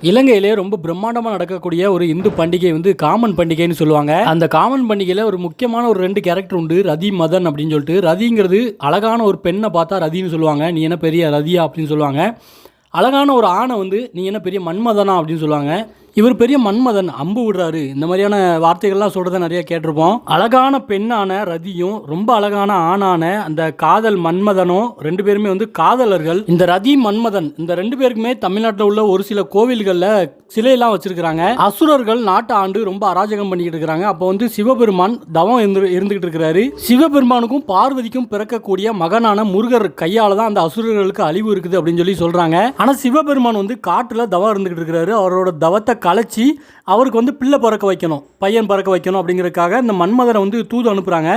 இலங்கையிலே ரொம்ப பிரம்மாண்டமாக நடக்கக்கூடிய ஒரு இந்து பண்டிகை வந்து காமன் பண்டிகைன்னு சொல்லுவாங்க. அந்த காமன் பண்டிகையில் ஒரு முக்கியமான ஒரு ரெண்டு கேரக்டர் உண்டு ரதி மதன் அப்படின்னு சொல்லிட்டு. ரதிங்கிறது அழகான ஒரு பெண்ணை பார்த்தா ரதின்னு சொல்லுவாங்க. நீ என்ன பெரிய ரதியா அப்படின்னு சொல்லுவாங்க. அழகான ஒரு ஆணை வந்து நீ என்ன பெரிய மன்மதனா அப்படின்னு சொல்லுவாங்க. இவர் பெரிய மன்மதன் அம்பு விடுறாரு. இந்த மாதிரியான வார்த்தைகள்லாம் சொல்கிறத நிறைய கேட்டிருப்போம். அழகான பெண்ணான ரதியும் ரொம்ப அழகான ஆணான அந்த காதல் மன்மதனும் ரெண்டு பேருமே வந்து காதலர்கள். இந்த ரதி மன்மதன் இந்த ரெண்டு பேருக்குமே தமிழ்நாட்டில் உள்ள ஒரு சில கோவில்களில் சிலையெல்லாம் வச்சிருக்கிறாங்க. அசுரர்கள் நாட்டை ஆண்டு ரொம்ப அராஜகம் பண்ணிக்கிட்டு இருக்கிறாங்க. அப்போ வந்து சிவபெருமான் தவம் இருந்து இருந்துகிட்டு இருக்கிறாரு. சிவபெருமானுக்கும் பார்வதிக்கும் பிறக்கக்கூடிய மகனான முருகர் கையால் தான் அந்த அசுரர்களுக்கு அழிவு இருக்குது அப்படின்னு சொல்லி சொல்கிறாங்க ஆனால் சிவபெருமான் வந்து காட்டில் தவம் இருந்துகிட்டு இருக்கிறாரு. அவரோட தவத்தை கலைச்சி அவருக்கு வந்து பிள்ளை பிறக்க வைக்கணும் பையன் பிறக்க வைக்கணும் அப்படிங்கிறதுக்காக இந்த மன்மதனை வந்து தூது அனுப்புகிறாங்க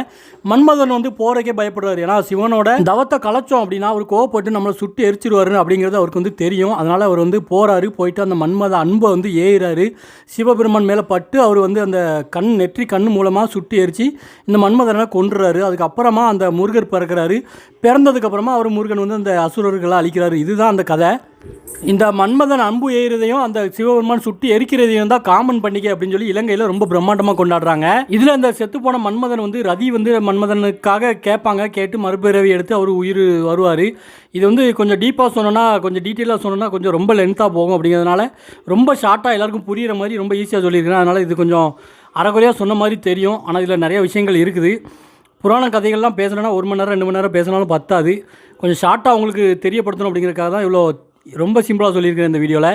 மன்மதன் வந்து போறக்கே பயப்படுவார் ஏன்னா சிவனோட தவத்தை கலைச்சோம் அப்படின்னா அவர் கோவப்பட்டு நம்மளை சுட்டு எரிச்சிருவாரு அப்படிங்கிறது அவருக்கு வந்து தெரியும். அதனால் அவர் வந்து போகிறாரு போயிட்டு அந்த மன்மத அன்பை வந்து ஏறுறாரு சிவபெருமான் மேலே பட்டு அவர் வந்து அந்த கண் நெற்றி கண் மூலமாக சுட்டு எரிச்சு இந்த மன்மதனை கொன்றுறாரு. அதுக்கப்புறமா அந்த முருகர் பிறக்கிறாரு. பிறந்ததுக்கப்புறமா அவர் முருகன் வந்து அந்த அசுரர்களை அழிக்கிறாரு. இதுதான் அந்த கதை. இந்த மன்மதன் அம்பு எய்கிறதையும் அந்த சிவபெருமான் சுட்டி எரிக்கிறதையும் தான் காமன் பண்டிகை அப்படின்னு சொல்லி இலங்கையில் ரொம்ப பிரம்மாண்டமாக கொண்டாடுறாங்க. இதில் இந்த செத்துப்போன மன்மதன் வந்து ரதி வந்து மன்மதனுக்காக கேட்பாங்க கேட்டு மறுபிறவி எடுத்து அவர் உயிர் வருவார். இது வந்து கொஞ்சம் டீப்பாக சொன்னோன்னா கொஞ்சம் டீட்டெயிலாக சொன்னோன்னா கொஞ்சம் ரொம்ப லென்த்தாக போகும் அப்படிங்கிறதுனால ரொம்ப ஷார்ட்டாக எல்லாருக்கும் புரிகிற மாதிரி ரொம்ப ஈஸியாக சொல்லியிருக்கிறேன் அதனால் இது கொஞ்சம் அறகுறையாக சொன்ன மாதிரி தெரியும். ஆனால் இதில் நிறைய விஷயங்கள் இருக்குது. புராண கதைகள்லாம் பேசணுன்னா ஒரு மணி நேரம் ரெண்டு மணி நேரம் பேசினாலும் பத்தாது. கொஞ்சம் ஷார்ட்டாக உங்களுக்கு தெரியப்படுத்தணும் அப்படிங்கிறதுக்காக தான் இவ்வளோ ரொம்ப சிம்பிளாக சொல்லியிருக்கிறேன் இந்த வீடியோவில்